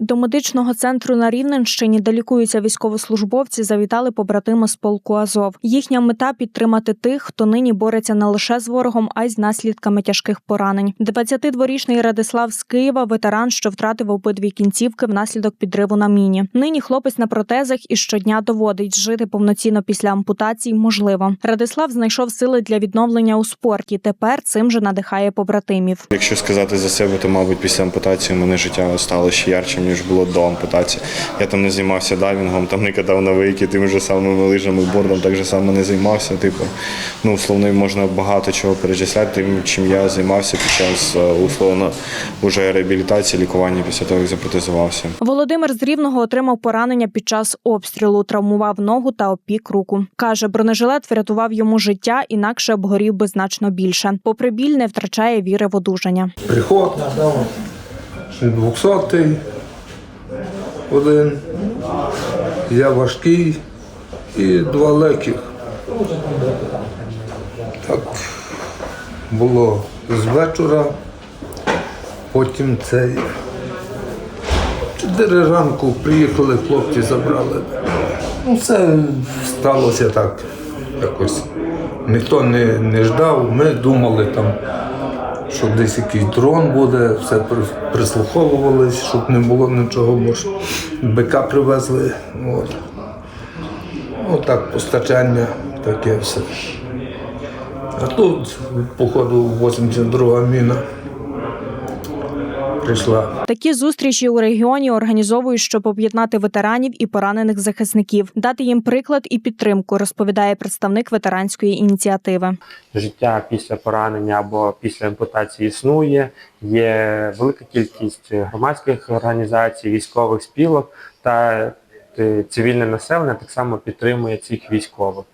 До медичного центру на Рівненщині, де лікуються військовослужбовці, завітали побратими з полку Азов. Їхня мета підтримати тих, хто нині бореться не лише з ворогом, а й з наслідками тяжких поранень. 22-річний Радислав з Києва, ветеран, що втратив обидві кінцівки внаслідок підриву на міні. Нині хлопець на протезах і щодня доводить жити повноцінно після ампутації можливо. Радислав знайшов сили для відновлення у спорті. Тепер цим же надихає побратимів. Якщо сказати за себе, то мабуть після ампутації мене життя стало ще ярчим, ніж було до ампутації. Я там не займався дайвінгом, там не катав на вийки тими ж самими лижами, бордом так же само не займався. Типу, ну условно можна багато чого перечисляти, тим, чим я займався під час е, условно уже реабілітації, лікування після того, як запротезувався. Володимир з Рівного отримав поранення під час обстрілу, травмував ногу та опік руку. Каже, бронежилет врятував йому життя, інакше обгорів би значно більше. Попри біль, не втрачає віри в одужання. Приход 200 один. Я важкий і два легких. Так було з вечора, потім цей. Чотири ранку приїхали, хлопці забрали. Ну, все сталося так якось. Ніхто не, не ждав, ми думали там що десь якийсь дрон буде, все при- прислуховувались, щоб не було нічого, бо ж бика привезли. От. Отак, так, постачання, таке все. А тут, походу, 82 міна прийшла. Такі зустрічі у регіоні організовують, щоб об'єднати ветеранів і поранених захисників, дати їм приклад і підтримку, розповідає представник ветеранської ініціативи. життя після поранення або після ампутації існує. Є велика кількість громадських організацій, військових спілок та е, цивільне населення так само підтримує цих військових.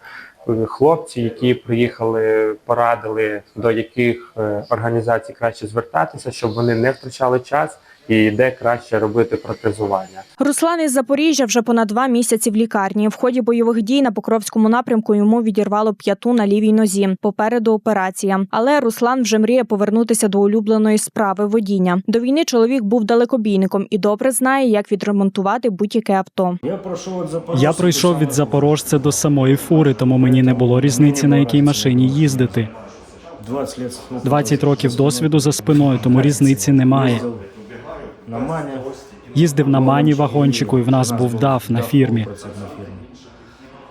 Е, Хлопці, які приїхали, порадили, до яких е, організацій краще звертатися, щоб вони не втрачали час і де краще робити протезування. Руслан із Запоріжжя вже понад два місяці в лікарні. В ході бойових дій на Покровському напрямку йому відірвало п'яту на лівій нозі. Попереду операція. Але Руслан вже мріє повернутися до улюбленої справи водіння. До війни чоловік був далекобійником і добре знає, як відремонтувати будь-яке авто. Я пройшов від Запорожця. Я прийшов від Запорожця до самої фури, тому мені не було різниці, на якій машині їздити. 20 лет. 20 років досвіду за спиною, тому різниці немає. Їздив На мані. Їздив на мані вагончику, і в нас був ДАФ на фірмі. На фірмі.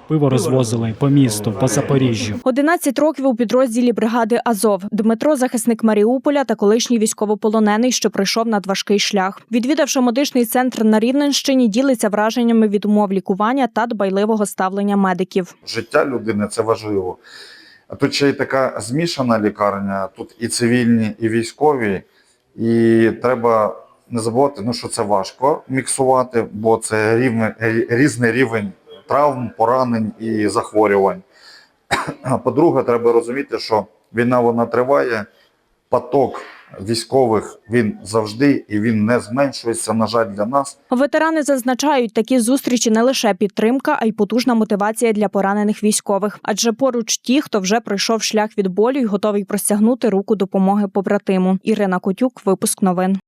Пиво розвозили по місту, по Запоріжжю. 11 років у підрозділі бригади Азов. Дмитро захисник Маріуполя та колишній військовополонений, що пройшов надважкий шлях. Відвідавши медичний центр на Рівненщині, ділиться враженнями від умов лікування та дбайливого ставлення медиків. життя людини це важливо. А тут ще й така змішана лікарня, тут і цивільні, і військові, і треба не забувати, ну, що це важко міксувати, бо це рівне, різний рівень травм, поранень і захворювань. По-друге, треба розуміти, що війна вона триває, поток військових він завжди і він не зменшується, на жаль, для нас. Ветерани зазначають, такі зустрічі не лише підтримка, а й потужна мотивація для поранених військових. Адже поруч ті, хто вже пройшов шлях від болю і готовий простягнути руку допомоги побратиму. Ірина Котюк, випуск новин.